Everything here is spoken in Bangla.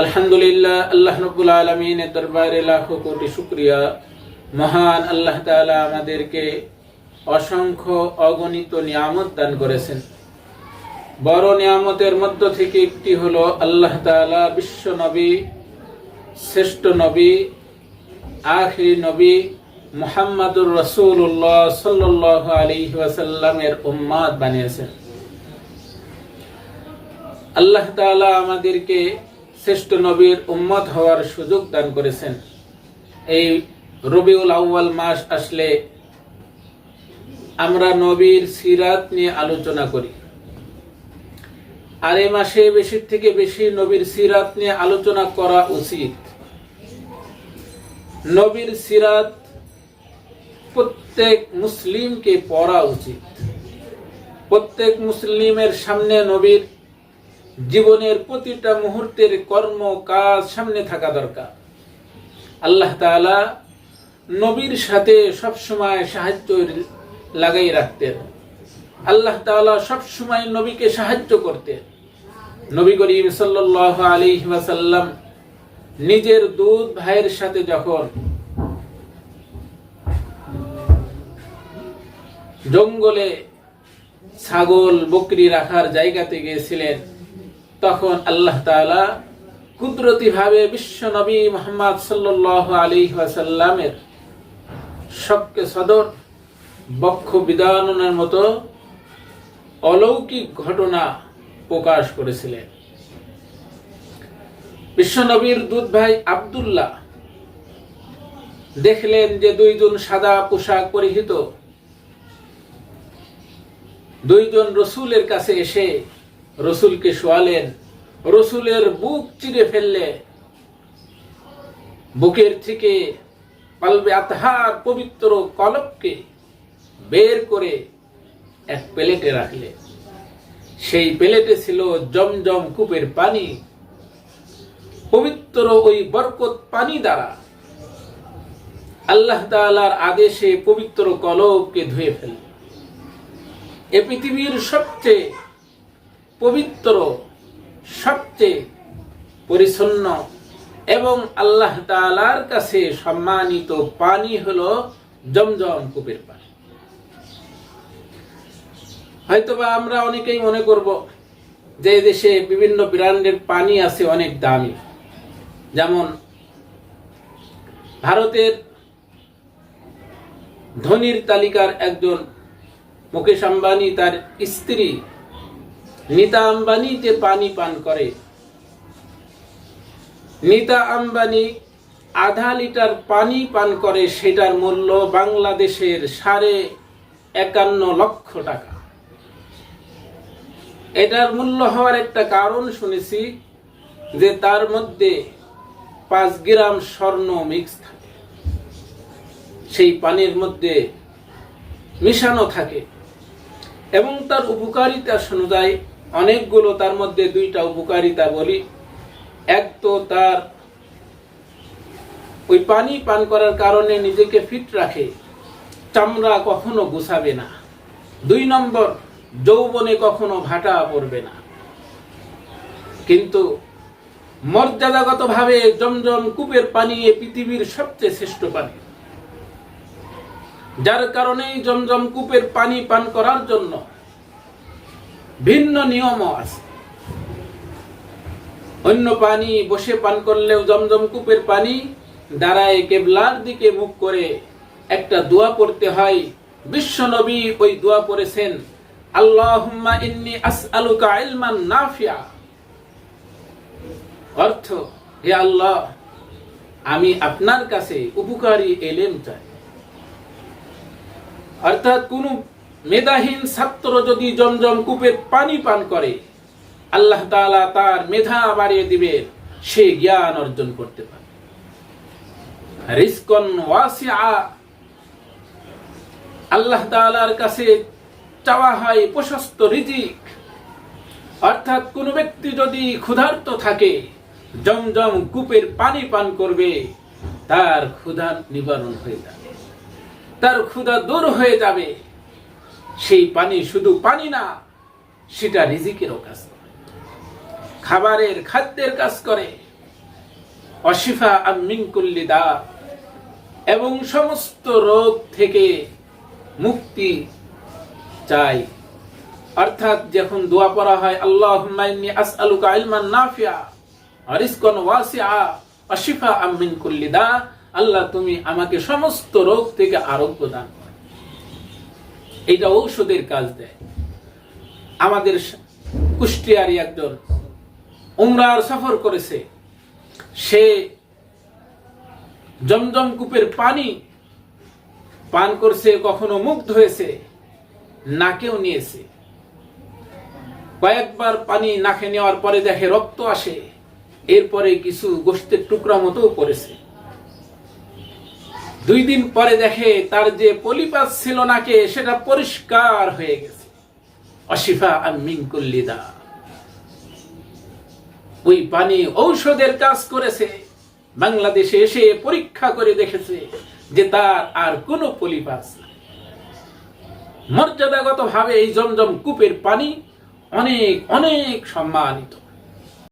আলহামদুলিল্লাহ, আল্লাহ নবুল আলমিনের দরবারে লাখো কোটি শুক্রিয়া। মহান আল্লাহ তাআলা আমাদেরকে অসংখ্য অগণিত নিয়ামত দান করেছেন। বড় নিয়ামতের মধ্য থেকে একটি হলো আল্লাহ তাআলা বিশ্ব নবী, শ্রেষ্ঠ নবী, আখিরি নবী মুহাম্মাদুর রসুল্লাহ সাল্লাহ আলী ওয়াসাল্লামের উম্মাদ বানিয়েছেন। আল্লাহ তাআলা আমাদেরকে শ্রেষ্ঠ নবীর উম্মত হওয়ার সুযোগ দান করেছেন। এই রবিউল আউ্বাল মাস আসলে আমরা নবীর সিরাত নিয়ে আলোচনা করি। আর এই মাসে বেশি থেকে বেশি নবীর সিরাত নিয়ে আলোচনা করা উচিত। নবীর সিরাত প্রত্যেক মুসলিমকে পড়া উচিত। প্রত্যেক মুসলিমের সামনে নবীর জীবনের প্রতিটা মুহূর্তের কর্ম, কাজ সামনে থাকা দরকার। আল্লাহ তাআলা নবীর সাথে সবসময় সাহায্য লাগাই রাখতেন। আল্লাহ তাআলা সবসময় নবীকে সাহায্য করতেন। নবী করিম সাল্লাল্লাহু আলাইহি ওয়াসাল্লাম নিজের দুধ ভাইয়ের সাথে যখন জঙ্গলে ছাগল, বকরি রাখার জায়গাতে গিয়েছিলেন তখন আল্লাহ তাআলা কুদরতি ভাবে বিশ্ব নবী মোহাম্মদ সাল্লাহ আলী ওয়াসাল্লামের সবকে সদর, বক্ষ বিদানের মতো অলৌকিক ঘটনা প্রকাশ করেছিলেন। বিশ্বনবীর দুধ ভাই আবদুল্লাহ দেখলেন যে দুইজন সাদা পোশাক পরিহিত, দুইজন রসুলের কাছে এসে রসুলকে শোয়ালেন, রসুলের বুক চিরে ফেললে, বুকের থেকে পালবে আতহার পবিত্র কলবকে বের করে এক প্লেটে রাখলে সেই প্লেটে ছিল জমজম কূপের পানি। পবিত্র ওই বরকত পানি দ্বারা আল্লাহ তাআলার আদেশে পবিত্র কলবকে ধুয়ে ফেলল এ পৃথিবীর সবচেয়ে পবিত্র, সবচেয়ে পরিচ্ছন্ন এবং আল্লাহ তালার কাছে সম্মানিত পানি হলো জমজম কূপের পানি। হয়তোবা আমরা অনেকেই মনে করব যে দেশে বিভিন্ন ব্র্যান্ডের পানি আছে অনেক দামি। যেমন ভারতের ধনির তালিকার একজন মুকেশ আম্বানি তার স্ত্রী নিতা আম্বানি যে পানি পান করে। নিতা আম্বানি আধা লিটার পানি পান করে, সেটার মূল্য বাংলাদেশের সাড়ে একান্ন লক্ষ টাকা। এটার মূল্য হওয়ার একটা কারণ শুনেছি যে তার মধ্যে পাঁচ গ্রাম স্বর্ণ মিক্স থাকে। সেই পানির মধ্যে মিশানো থাকে। এবং তার উপকারিতা অনুযায়ী অনেকগুলো তার মধ্যে দুইটা উপকারিতা বলি। এক তো তার ওই পানি পান করার কারণে নিজেকে ফিট রাখে, চামড়া কখনো গুছাবে না। দুই নম্বর, যৌবনে কখনো ভাটা পড়বে না। কিন্তু মর্যাদাগত ভাবে জমজম কূপের পানি এ পৃথিবীর সবচেয়ে শ্রেষ্ঠ পানি। যার কারণেই জমজম কূপের পানি পান করার জন্য ভিন্ন নিয়মও আছে। অন্য পানি বসে পান করলেও জমজম কূপের পানি দাঁড়ায় কেবলার দিকে মুখ করে। একটা দোয়া পড়তে হয়, বিশ্ব নবী ওই দোয়া পড়েছেন, আল্লাহুম্মা ইন্নি আসআলুকা ইলমান নাফিয়া। অর্থ, হে আল্লাহ, আমি আপনার কাছে উপকারী এলেম চাই। অর্থাৎ কোন মেধাহীন ছাত্র যদি জমজম কূপের পানি পান করে, আল্লাহ তাআলা তার মেধা বাড়িয়ে দিবে, সে জ্ঞান অর্জন করতে পারে রিস্কন আল্লাহ তাআলার কাছে চাওয়া হয় প্রশস্ত রিজিক। অর্থাৎ কোন ব্যক্তি যদি ক্ষুধার্ত থাকে, জমজম কূপের পানি পান করবে, তার ক্ষুধা নিবারণ হয়ে যাবে। তার ক্ষুধা দূর হয়ে যাবে। সেই পানি শুধু পানি না, সেটা রিজিকেরও কাজ করে। খাবারের খাদ্যের কাজ করে। অশিফা আমিন আমিনকুল্লি দা এবং সমস্ত রোগ থেকে মুক্তি চাই। অর্থাৎ যখন দোয়া পড়া হয় আল্লাহ আসআলুকা ইলমান নাফিয়া রিজকান ওয়াসিআ। অশিফা আমিন কুল্লি দা, আল্লাহ তুমি আমাকে সমস্ত রোগ থেকে আরোগ্য দান করো। এটা ঔষধের কাজ দেয়। আমাদের কুষ্টিয়ারি একজন উমরার সফর করেছে। সে জমজম কূপের পানি পান করছে, কখনো মুগ্ধ হয়েছে, নাকেও নিয়েছে। কয়েকবার পানি নাকে নেওয়ার পরে দেখে রক্ত আসে, এরপরে কিছু গোষ্ঠের টুকরা মতো পড়েছে দুই দিন পরে দেখে তার যে পলিপাস ছিল নাকে, সেটা পরিষ্কার হয়ে গেছে। অশিফা আমিন ওই পানি ঔষধের কাজ করেছে। বাংলাদেশে এসে পরীক্ষা করে দেখেছে যে তার আর কোনো পলিপাস নাই। মর্যাদাগত ভাবে এই জমজম কূপের পানি অনেক অনেক সম্মানিত।